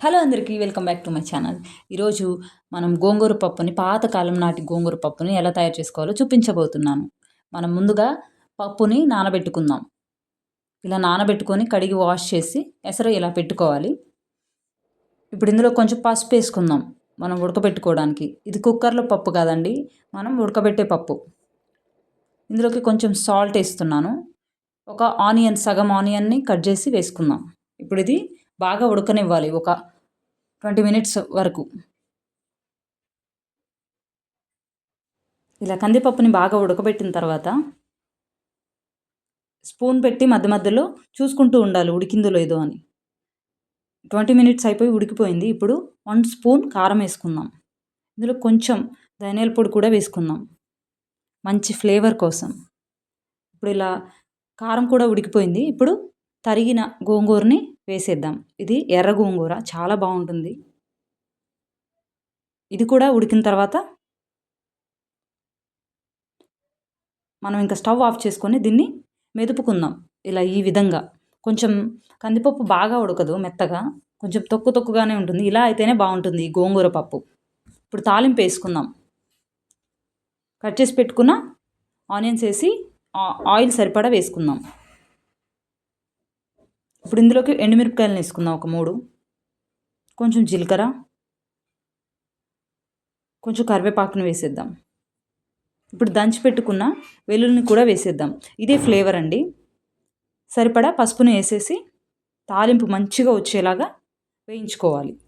Hello అందరికీ welcome back to my channel. ఈరోజు మనం గోంగూర పప్పుని పాతకాలం నాటి గోంగూర పప్పుని ఎలా తయారు చేసుకోవాలో చూపించబోతున్నాను. మనం ముందుగా పప్పుని నానబెట్టుకుందాం. ఇలా నానబెట్టుకొని కడిగి వాష్ చేసి ఎసరు ఇలా పెట్టుకోవాలి. ఇప్పుడు ఇందులో కొంచెం పసుపు వేసుకుందాం మనం ఉడకబెట్టుకోవడానికి. ఇది కుక్కర్లో పప్పు కాదండి మనం ఉడకబెట్టే పప్పు. ఇందులోకి కొంచెం సాల్ట్ వేస్తున్నాను. ఒక ఆనియన్ సగం ఆనియన్ని కట్ చేసి వేసుకుందాం. ఇప్పుడు ఇది బాగా ఉడకనివ్వాలి ఒక ట్వంటీ మినిట్స్ వరకు. ఇలా కందిపప్పుని బాగా ఉడకబెట్టిన తర్వాత స్పూన్ పెట్టి మధ్య మధ్యలో చూసుకుంటూ ఉండాలి ఉడికిందో లేదో అని. ట్వంటీ మినిట్స్ అయిపోయి ఉడికిపోయింది. ఇప్పుడు వన్ స్పూన్ కారం వేసుకుందాం. ఇందులో కొంచెం ధనియాల పొడి కూడా వేసుకుందాం. మంచి ఫ్లేవర్ కోసం. ఇప్పుడు ఇలా కారం కూడా ఉడికిపోయింది. ఇప్పుడు తరిగిన గోంగూరని వేసేద్దాం. ఇది ఎర్ర గోంగూర. చాలా బాగుంటుంది. ఇది కూడా ఉడికిన తర్వాత మనం ఇంకా స్టవ్ ఆఫ్ చేసుకొని దీన్ని మెదుపుకుందాం. ఇలా ఈ విధంగా. కొంచెం కందిపప్పు బాగా ఉడకదు మెత్తగా. కొంచెం తొక్కు తొక్కుగానే ఉంటుంది. ఇలా అయితేనే బాగుంటుంది ఈ గోంగూర పప్పు. ఇప్పుడు తాలింపు వేసుకుందాం. కట్ చేసి పెట్టుకున్న ఆనియన్స్ వేసి ఆయిల్ సరిపడా వేసుకుందాం. ఇప్పుడు ఇందులోకి ఎండుమిరపకాయలను వేసుకుందాం ఒక మూడు. కొంచెం జీలకర్ర. కొంచెం కరివేపాకును వేసేద్దాం. ఇప్పుడు దంచి పెట్టుకున్న వెల్లుల్లిని కూడా వేసేద్దాం. ఇదే ఫ్లేవర్ అండి. సరిపడా పసుపుని వేసేసి తాలింపు మంచిగా వచ్చేలాగా వేయించుకోవాలి.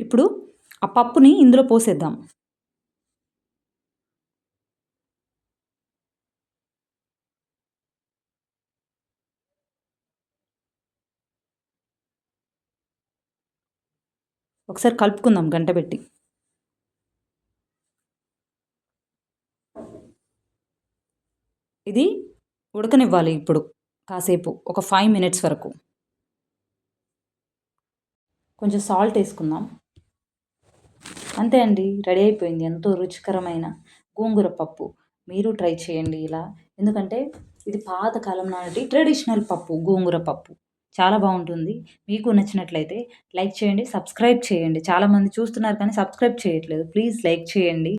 ఇప్పుడు ఆ పప్పుని ఇందులో పోసేద్దాం. ఒకసారి కలుపుకుందాం గంట పెట్టి. ఇది ఉడకనివ్వాలి ఇప్పుడు కాసేపు ఒక ఫైవ్ మినిట్స్ వరకు. కొంచెం సాల్ట్ వేసుకుందాం. అంతే అండి. రెడీ అయిపోయింది. ఎంతో రుచికరమైన గోంగూర పప్పు. మీరు ట్రై చేయండి ఇలా. ఎందుకంటే ఇది పాతకాలం నాటి ట్రెడిషనల్ పప్పు గోంగూర పప్పు. చాలా బాగుంటుంది. మీకు నచ్చినట్లయితే లైక్ చేయండి సబ్స్క్రైబ్ చేయండి. చాలామంది చూస్తున్నారు కానీ సబ్స్క్రైబ్ చేయట్లేదు. ప్లీజ్ లైక్ చేయండి.